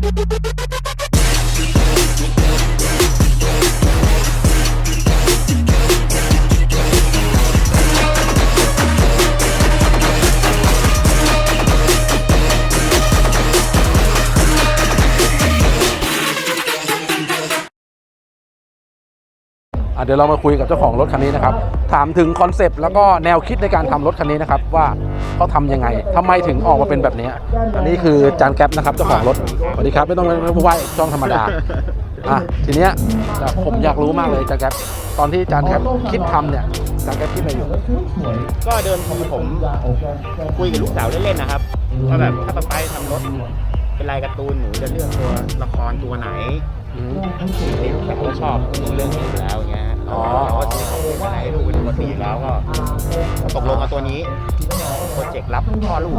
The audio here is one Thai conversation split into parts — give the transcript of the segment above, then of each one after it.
เดี๋ยวเรามาคุยกับเจ้าของรถคันนี้นะครับ ถามถึงคอนเซปต์แล้วก็แนวคิดในการทำรถคันนี้นะครับว่าเขาทำยังไงทำไมถึงออกมาเป็นแบบนี้ อันนี้คือจานแก๊ปนะครับเจ้าของรถสวัสดีครับไม่ต้องไม่ต้องไหว้ช่องธรรมดาอะทีเนี้ยผมอยากรู้มากเลยจานแก๊ปตอนที่จานแก๊ปคิดทำเนี่ยจานแก๊ปคิดอะไรอยู่ ก็เดินทีผมคุยกับลูกสาวเล่นๆนะครับว่าแบบถ้าป๊าไปทำรถเป็นลายการ์ตูนหนูจะเลือกตัวละครตัวไหนอืมนี่ลูกสาวก็ชอบเรื่องนี้อยู่แล้วอย่างเงี้ยอ๋อเรา ก็ซื้อของเล่นมาให้ลูกเป็นปกติอยู่แล้วก็ตกลงเอาตัวนี้โปรเจกต์รับพ่อลูก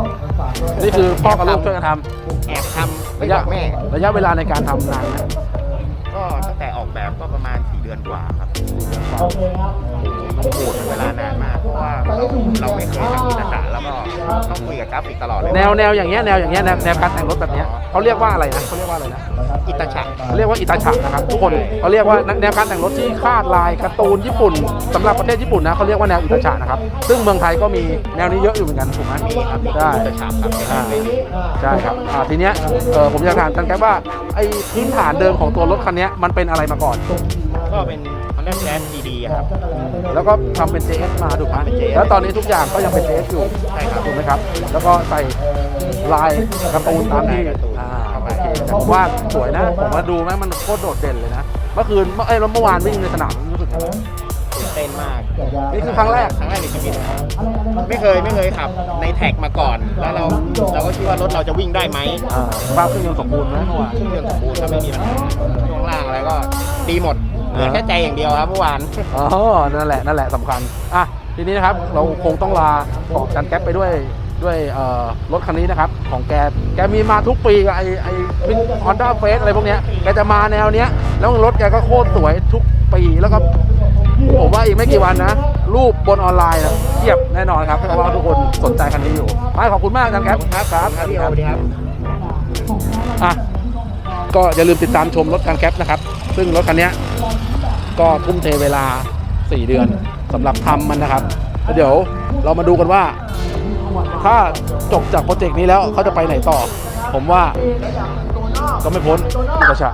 นี่คือพ่อกับลูกช่วยกันทำแอบทำไม่ระบยะอกแม่ ระยะเวลาในการทำนานไหมก็ตั้งแต่ออกแบบก็ประมาณ4เดือนกว่าครับโอ้โหเวลานานมาก เพราะว่าเราเราไม่เคยทำอิสระแล้วก็ต้องคุยกับกราฟิกตลอดเลยแนวแนวอย่างเงี้ยแนวอย่างเงี้ยแนวแนวการแต่งรถแบบเนี้ยเขาเรียกว่าอะไรนะเขาเรียกว่าอะไรนะอิตาชะเขาเรียกว่าอิตาชะนะครับทุกคนเขาเรียกว่าแนวการแต่งรถที่คาดลายการ์ตูนญี่ปุ่นสำหรับประเทศญี่ปุ่นนะเขาเรียกว่าแนวอิตาชะนะครับซึ่งเมืองไทยก็มีแนวนี้เยอะอยู่เหมือนกันถูกไหมมีครับมีใช่อิตาชะครับอ่าใช่ครับอ่าทีเนี้ยเออผมอยากถามกันแค่ว่าไอ้พื้นฐานเดิมของตัวรถคันเนี้ยมันเป็นอะไรมาก่อน ก็เป็น Honda Jazz GD ครับ แล้วก็ทำเป็น JS มาถูกไหมเป็น JS แล้วตอนนี้ทุกอย่างก็ยังเป็น JS อยู่ใช่ครับ ถูกไหมครับ แล้วก็ใส่ลายการ์ตูนตามที่ลายการ์ตูนอ่าเข้าไปโอเคแต่ผมว่าสวยนะ ผมว่าดูแม่งมันโคตรโดดเด่นเลยนะ เมื่อคืนเมื่อเอ้ยแล้วเมื่อวานวิ่งในสนามรู้สึกไงบ้าง ตื่นเต้นมากนี่คือครั้งแรก ครั้งแรกในชีวิตนะครับไม่เคยไม่เคยขับในแท็กมาก่อน แล้วเราเราก็คิดว่ารถเราจะวิ่งได้ไหมอ่าสภาพเครื่องยนต์สมบูรณ์ไหมเมื่อวาน เครื่องยนต์สมบูรณ์ก็ไม่มีปัญหาช่วงล่างอะไรก็ดีหมด เหลือแค่ใจอย่างเดียวครับเมื่อวานอ๋อนั่นแหละนั่นแหละสำคัญอะทีนี้นะครับเราคงต้องลาของจันแก๊ปไปด้วยด้วยเอ่อรถคันนี้นะครับ ของแกแกมีมาทุกปีกับไอไอฮอนด้าเฟสอะไรพวกเนี้ยแกจะมาแนวเนี้ย แล้วรถแกก็โคตรสวยทุกปีแล้วก็ผมว่าอีกไม่กี่วันนะ รูปบนออนไลน์นะเทียบแน่นอนครับเพราะว่าทุกคนสนใจคันนี้อยู่ไปขอบคุณมากจันแก๊ปครับครับครับพี่โอสวัสดีครับอะก็อย่าลืมติดตามชมรถการแก๊ปนะครับ ซึ่งรถคันเนี้ย ก็ทุ่มเทเวลา 4 เดือนสำหรับทำมันนะครับแล้วเดี๋ยวเรามาดูกันว่า ถ้าจบจากโปรเจกต์นี้แล้วเขาจะไปไหนต่อ ผมว่าก็ไม่พ้นอุปชา